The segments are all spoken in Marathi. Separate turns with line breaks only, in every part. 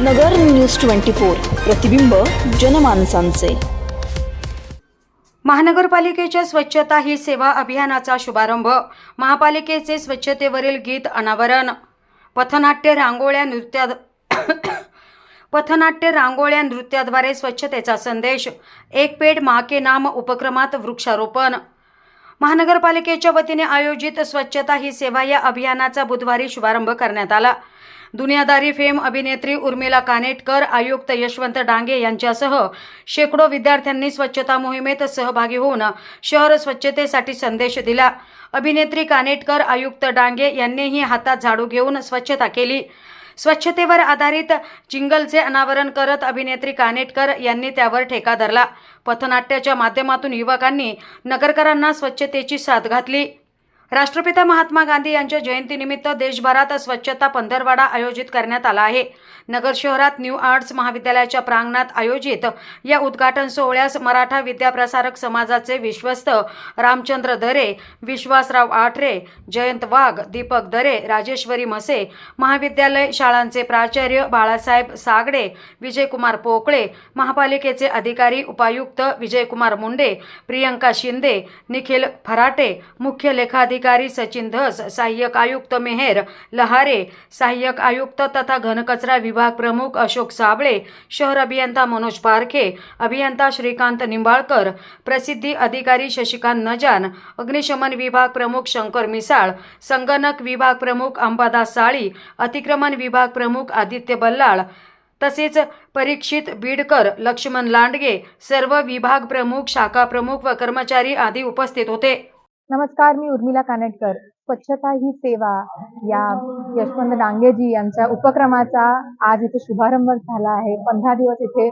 नगर न्यूज ट्वेंटी फोर प्रतिबिंब जनमानसांचे.
महानगरपालिकेच्या स्वच्छता ही सेवा अभियानाचा शुभारंभ महापालिकेचे स्वच्छतेवरील गीत अनावरण. पथनाट्य रांगोळ्या नृत्या पथनाट्य रांगोळ्या नृत्याद्वारे स्वच्छतेचा संदेश एक पेड माँ के नाम उपक्रमात वृक्षारोपण. महानगरपालिकेच्या वतीने आयोजित स्वच्छता ही सेवा या अभियानाचा बुधवारी शुभारंभ करण्यात आला. दुनियादारी फेम अभिनेत्री उर्मिला कानेटकर आयुक्त यशवंत डांगे यांच्यासह शेकडो विद्यार्थ्यांनी स्वच्छता मोहिमेत सहभागी होऊन शहर स्वच्छतेसाठी संदेश दिला. अभिनेत्री कानेटकर आयुक्त डांगे यांनीही हातात झाडू घेऊन स्वच्छता केली. स्वच्छतेवर आधारित जिंगलचे अनावरण करत अभिनेत्री कानेटकर यांनी त्यावर ठेका धरला. पथनाट्याच्या माध्यमातून युवकांनी नगरकरांना स्वच्छतेची साथ घातली. राष्ट्रपिता महात्मा गांधी यांच्या जयंतीनिमित्त देशभरात स्वच्छता पंधरवाडा आयोजित करण्यात आला आहे. नगर शहरात न्यू आर्ट्स महाविद्यालयाच्या प्रांगणात आयोजित या उद्घाटन सोहळ्यास मराठा विद्याप्रसारक समाजाचे विश्वस्त रामचंद्र दरे विश्वासराव आठरे जयंत वाघ दीपक दरे राजेश्वरी मसे महाविद्यालय शाळांचे प्राचार्य बाळासाहेब सागडे विजयकुमार पोकळे महापालिकेचे अधिकारी उपायुक्त विजयकुमार मुंडे प्रियंका शिंदे निखिल फराटे मुख्य लेखाधिकारी अधिकारी सचिन धस सहाय्यक आयुक्त मेहेर लहारे सहाय्यक आयुक्त तथा घनकचरा विभाग प्रमुख अशोक साबळे शहर अभियंता मनोज पारखे अभियंता श्रीकांत निंबाळकर प्रसिद्धी अधिकारी शशिकांत नजान अग्निशमन विभाग प्रमुख शंकर मिसाळ संगणक विभाग प्रमुख अंबादास साळी अतिक्रमण विभाग प्रमुख आदित्य बल्लाळ तसेच परीक्षित बीडकर लक्ष्मण लांडगे सर्व विभाग प्रमुख शाखा प्रमुख व कर्मचारी आदी उपस्थित होते.
नमस्कार मी उर्मिला कानेटकर. स्वच्छता ही सेवा या यशवंत डांगेजी यांच्या उपक्रमाचा आज इथे शुभारंभ झाला आहे. पंधरा दिवस इथे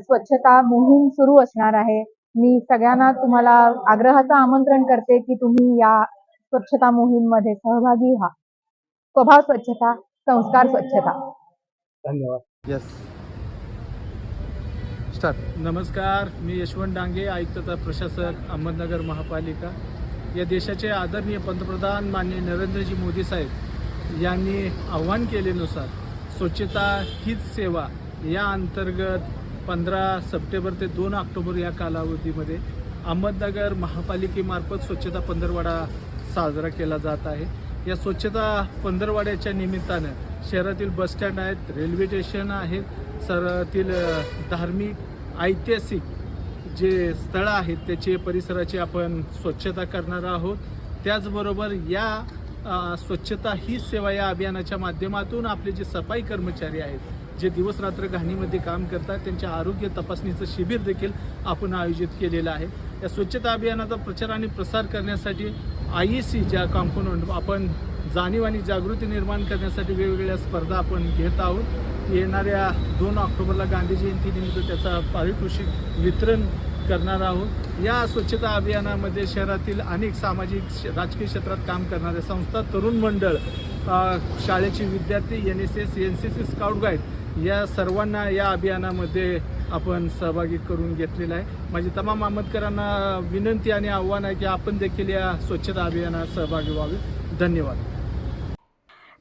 स्वच्छता मोहीम सुरू असणार आहे. मी सगळ्यांना तुम्हाला आग्रहाचं आमंत्रण करते की तुम्ही या स्वच्छता मोहीममध्ये सहभागी व्हा. स्वभाव स्वच्छता संस्कार स्वच्छता.
धन्यवाद.
यस स्टार्ट
नमस्कार मी यशवंत डांगे आयुक्त प्रशासक अहमदनगर महापालिका. या देशाचे आदरणीय पंतप्रधान माननीय नरेंद्रजी मोदी साहेब यांनी आव्हान केल्यानुसार स्वच्छता हीच सेवा या अंतर्गत पंधरा सप्टेंबर ते दोन ऑक्टोबर या कालावधीमध्ये अहमदनगर महापालिकेमार्फत स्वच्छता पंधरवाडा साजरा केला जात आहे. या स्वच्छता पंधरवाड्याच्या निमित्तानं शहरातील बसस्टँड आहेत रेल्वे स्टेशन आहेत शहरातील धार्मिक ऐतिहासिक जे स्थळं आहेत त्याचे परिसराची आपण स्वच्छता करणार आहोत. त्याचबरोबर या स्वच्छता ही सेवा या अभियानाच्या माध्यमातून आपले जे सफाई कर्मचारी आहेत जे दिवस रात्र घाणीमध्ये काम करतात त्यांच्या आरोग्य तपासणीचं शिबिर देखील आपण आयोजित केलेलं आहे. या स्वच्छता अभियानाचा प्रचार आणि प्रसार करण्यासाठी आय ई सी ज्या कॉम्पोनंट आपण जाणीव आणि जागृती निर्माण करण्यासाठी वेगवेगळ्या स्पर्धा आपण घेत आहोत. येणाऱ्या दोन ऑक्टोबरला गांधी जयंतीनिमित्त त्याचा पारितोषिक वितरण करणार आहोत. या स्वच्छता अभियानामध्ये शहरातील अनेक सामाजिक राजकीय क्षेत्रात काम करणाऱ्या संस्था तरुण मंडळ शाळेचे विद्यार्थी N S S N C C scout guide या सर्वांना या अभियानामध्ये आपण सहभागी करून घेतलेला आहे. माझी तमाम अहमदकरांना विनंती आणि आव्हान आहे की आपण देखील या स्वच्छता अभियानात सहभागी व्हावे. धन्यवाद.